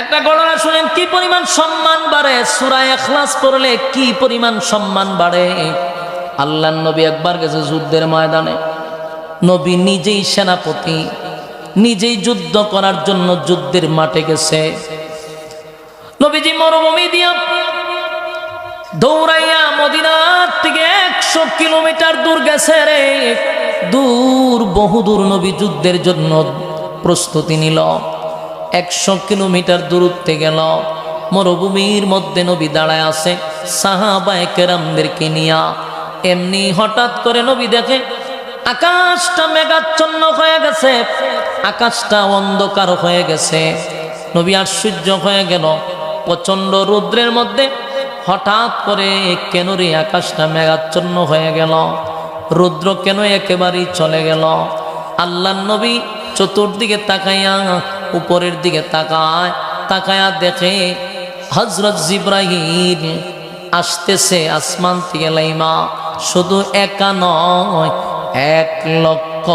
একটা ঘটনা শুনেন, কি পরিমাণ সম্মান বাড়ে? সুরায় এখলাস করলে কি পরিমাণ সম্মান বাড়ে? আল্লাহ নবী একবার গেছে যুদ্ধের ময়দানে। নবী নিজেই সেনাপতি, নিজেই যুদ্ধ করার জন্য যুদ্ধের মাঠে গেছে। নবীজি মরুভূমি দিয়া দৌড়াইয়া মদিনার থেকে একশো কিলোমিটার দূর গেছে রে। দূর বহুদূর নবী যুদ্ধের জন্য প্রস্তুতি নিল। একশো কিলোমিটার দূরত্বে গেল। মরুভূমির মধ্যে নবী দাঁড়ায় আছে, সাহাবায় কেরামদেরকে নিয়া। এমনি হঠাৎ করে নবী দেখে, আকাশটা মেঘাচ্ছন্ন হয়ে গেছে, আকাশটা অন্ধকার হয়ে গেছে। নবী আশ্চর্য হয়ে গেল, প্রচণ্ড রৌদ্রের মধ্যে হঠাৎ করে কেন রে আকাশটা মেঘাচ্ছন্ন হয়ে গেল। রুদ্র কেন একেবারেই চলে গেল? আল্লাহ নবী চতুর্দিকে তাকাইয়া উপরের দিকে তাকায়, তাকায়া দেখে হজরত জিব্রাহিম আসতেছে আসমান থেকে লাইমা। শুধু একা নয়, এক লক্ষ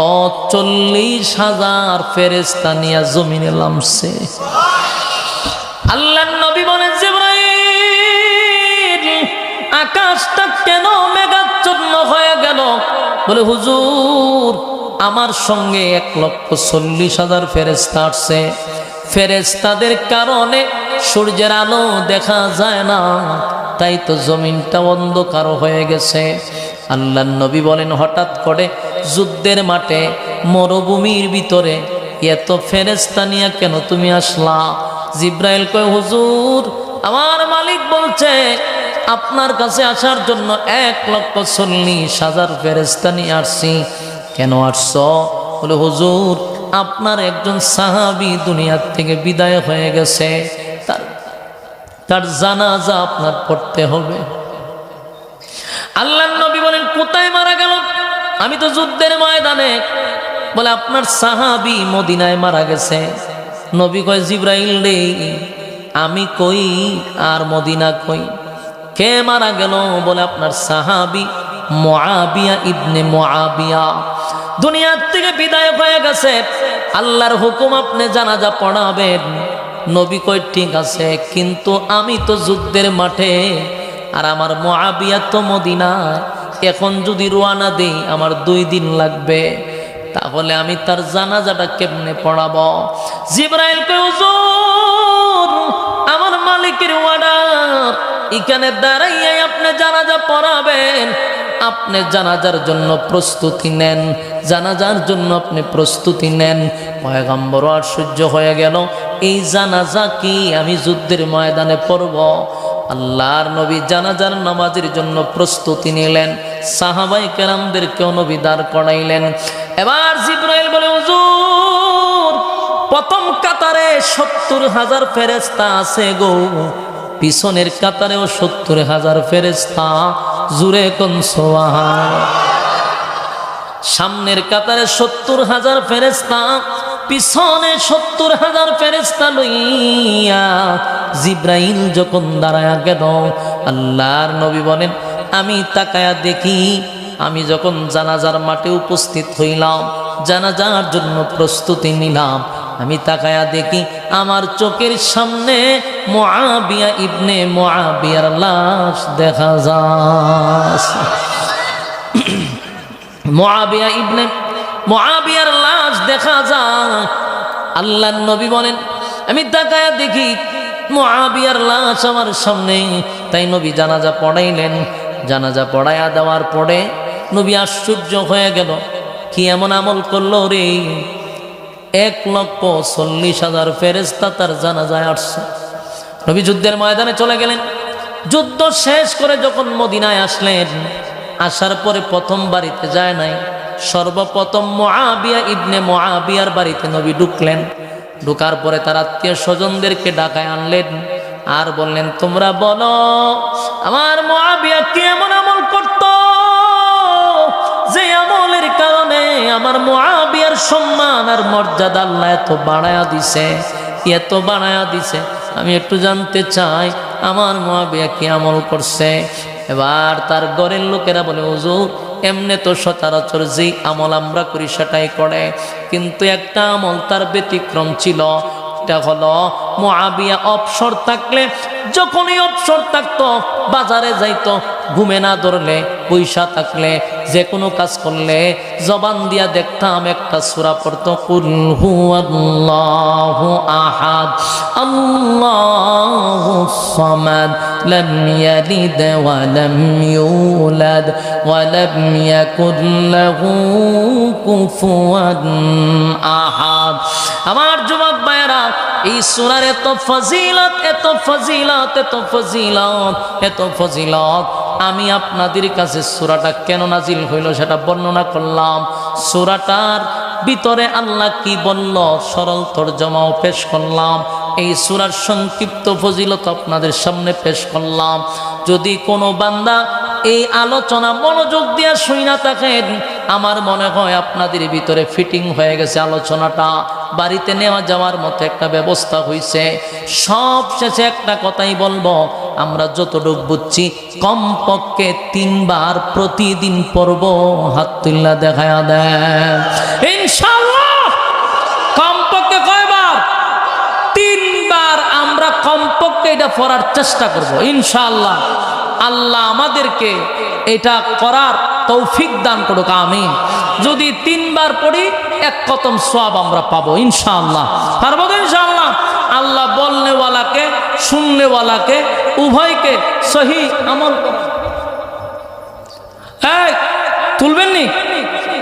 চল্লিশ হাজার ফেরেস্তা নিয়ে জমিনে নামছে। আল্লাহ নবী বলেন জিব্রাইল আকাশটা কেন মেঘাচ্ছন্ন হয়ে গেল? বলে, হুজুর আমার সঙ্গে এক লক্ষ চল্লিশ হাজার ফেরেস্তা আসছে। ফেরেস্তাদের কারণে সূর্যের আলো দেখা যায় না, তাই তো জমিনটা অন্ধকার হয়ে গেছে। আল্লাহ নবী বলেন, হঠাৎ করে যুদ্ধের মাঠে মরুভূমির ভিতরে এত ফেরেস্তা নিয়ে কেন তুমি আসলা? জিব্রাইল কয়, হুজুর, আমার মালিক বলছে, আপনার কাছে আসার জন্য এক লক্ষ চল্লিশ হাজার ফেরেস্তা নিয়ে আসছি। কেন আসছ? বলে, হুজুর, আপনার একজন সাহাবি দুনিয়ার থেকে বিদায় হয়ে গেছে। তার তার জানাজা আপনার পড়তে হবে। আল্লাহ নবী বলেন, কোথায় মারা গেল? আমি তো যুদ্ধের ময়দানে। বলে, আপনার সাহাবি মদিনায় মারা গেছে। নবী কয়, জিব্রাইল রে, আমি কই আর মদিনা কই? কে মারা গেল? বলে, আপনার সাহাবি মোয়াবিয়া ইবনে মোয়াবিয়া দুনিয়ার থেকে বিদায় হয়ে গেছে। আল্লাহর হুকুম আপনি জানাজা পড়াবেন। নবী কই ঠিক আছে, কিন্তু আমি তো যুদ্ধের মাঠে, আর আমার মোয়াবিয়া তো মদিনায়। এখন যদি রোয়ানা দেই, আমার দুই দিন লাগবে। তাহলে আমি তার জানাজাটা কেমনে পড়াবো? জিব্রাইল কে হুজুর, আমার মালিকের ওয়ার্ডার এখানে দাঁড়াইয়াই আপনি জানাজা পড়াবেন। আপনি জানাজার জন্য প্রস্তুতি নেন, জানাজার জন্য আপনি প্রস্তুতি নেন। পয়গম্বর আশ্চর্য হয়ে গেল, এই জানাজা কি আমি যুদ্ধের ময়দানে পড়ব? আল্লাহর নবী জানাজার নামাজের জন্য প্রস্তুতি নিলেন, সাহাবাই কেরামদেরকেও নবী দাঁড় করাইলেন। এবার জিব্রাইল বলে প্রথম কাতারে সত্তর হাজার ফেরেস্তা আছে গো। পিছনের কাতারেও সত্তর হাজার ফেরেস্তা জুড়ে কোন সামনের কাতারে সত্তর হাজার ফেরেস্তা পিছনে সত্তর হাজার ফেরেস্তা লইয়া জিব্রাইল যখন দাঁড়ায়া গেল, আল্লাহর নবী বলেন, আমি তাকায়া দেখি, আমি যখন জানাজার মাঠে উপস্থিত হইলাম, জানাজার জন্য প্রস্তুতি নিলাম আমি তাকায়া দেখি আমার চোখের সামনে মোয়াবিয়া ইবনে মোয়াবিয়ার লাশ দেখা যাচ্ছে। মোয়াবিয়া ইবনে মোয়াবিয়ার লাশ দেখা যায়। আল্লাহ নবী বলেন, আমি তাকায়া দেখি মোয়াবিয়ার লাশ আমার সামনে। তাই নবী জানাজা পড়াইলেন। জানাজা পড়াইয়া দেওয়ার পরে নবী আশ্চর্য হয়ে গেল, কি এমন আমল করল রে? এক লক্ষ চল্লিশ হাজার ফেরেস্তা তার জানাজায় আসছে। নবী যুদ্ধের ময়দানে চলে গেলেন। যুদ্ধ শেষ করে যখন মদিনায় আসলেন, আসার পরে প্রথম বাড়িতে যায় নাই। সর্বপ্রথম মহাবিয়া ইবনে মহাবিয়ার বাড়িতে নবী ঢুকলেন। ঢুকার পরে তার আত্মীয় স্বজনদেরকে ডাকায় আনলেন আর বললেন, তোমরা বলো, আমার মহাবিয়া কি এমন আমল করত যে আমলের কারণে আমার মহাবিয়ার সম্মান আর মর্যাদা আল্লাহ এত বাড়ায়া দিছে, এত বাড়ায়া দিছে। আমি একটু জানতে চাই, আমার মহাবিয়া কি আমল করছে? এবার তার ঘরের লোকেরা বলে, হুজুর, এমনি তো সচরাচর যেই আমল আমরা করি সেটাই করে। কিন্তু একটা আমল তার ব্যতিক্রম ছিল, এটা হলো মোয়াবিয়া অবসর থাকলে, যখনই অবসর থাকতো, বাজারে যাইতো, ঘুমে না ধরলে পয়সা থাকলে যে কোনো কাজ করলে জবান দিয়া দেখতাম একটা সুরা পড়তো, কুল হু আল্লাহু আহাদ, আল্লাহু সামাদ ওয়া লাম ইউলাদ, ওয়া লাম ইয়াকুল লাহু কুফুয়ান আহাদ। আমার যুবক ভাইয়েরা, এই সুরার এত ফজিলত এত ফজিলত এত ফজিলত এত ফজিলত। আমি আপনাদের কাছে সুরাটা কেন নাজিল হইল সেটা বর্ণনা করলাম। সুরাটার ভিতরে আল্লাহ কি বলল? সরল তর্জমাও পেশ করলাম। এই সুরার সংক্ষিপ্ত ফজিলত আপনাদের সামনে পেশ করলাম। যদি কোনো বান্দা এই আলোচনা মনোযোগ দিয়ে শুই না থাকেন, আমার মনে হয় আপনাদের ভিতরে ফিটিং হয়ে গেছে আলোচনাটা। বাড়িতে নেওয়া যাওয়ার মতো একটা ব্যবস্থা হয়েছে সব শেষে একটা কথাই বলব আমরা যতটুকু বুঝছি, কমপক্ষে তিনবার প্রতিদিন পড়ব হাত তুল্লা দেখায়া দেয়। ইনশাল্লাহ কমপক্ষে কয়বার? তিনবার আমরা কমপক্ষে এটা পড়ার চেষ্টা করব, ইনশাআল্লাহ। আল্লাহ আমাদেরকে এটা করার তৌফিক দান করুক, আমিন। যদি তিনবার পড়ি, এক কতম সব আমরা পাবো, ইনশাআল্লাহ। পারব তো ইনশাআল্লাহ? আল্লাহ বলনেওয়ালাকে, শুননেওয়ালাকে, উভয়কে সহি আমল এই তুলবেন নি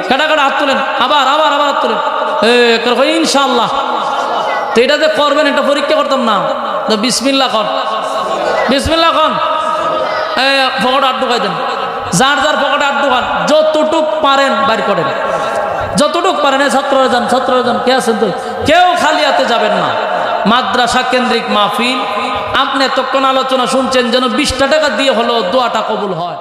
কাটা কাটা হাত তুলেন? আবার আবার আবার হাত তুলেন। এই ইনশাআল্লাহ। তো এটা যে করবেন, এটা পরীক্ষা করতাম না। বিসমিল্লা কর। বিসমিল্লা কন পকেটে আট ঢুকাই দেন। যার যার পকেটে আট ঢুকান, যতটুক পারেন বাইর করেন। যতটুক পারেন ছাত্ররা যান ছাত্ররা যান কে আছেন তো? কেউ খালি হাতে যাবেন না। মাদ্রাসা কেন্দ্রিক মাহফিল। আপনি এতক্ষণ আলোচনা শুনছেন যেন বিশটা টাকা দিয়ে হলো দোয়াটা কবুল হয়।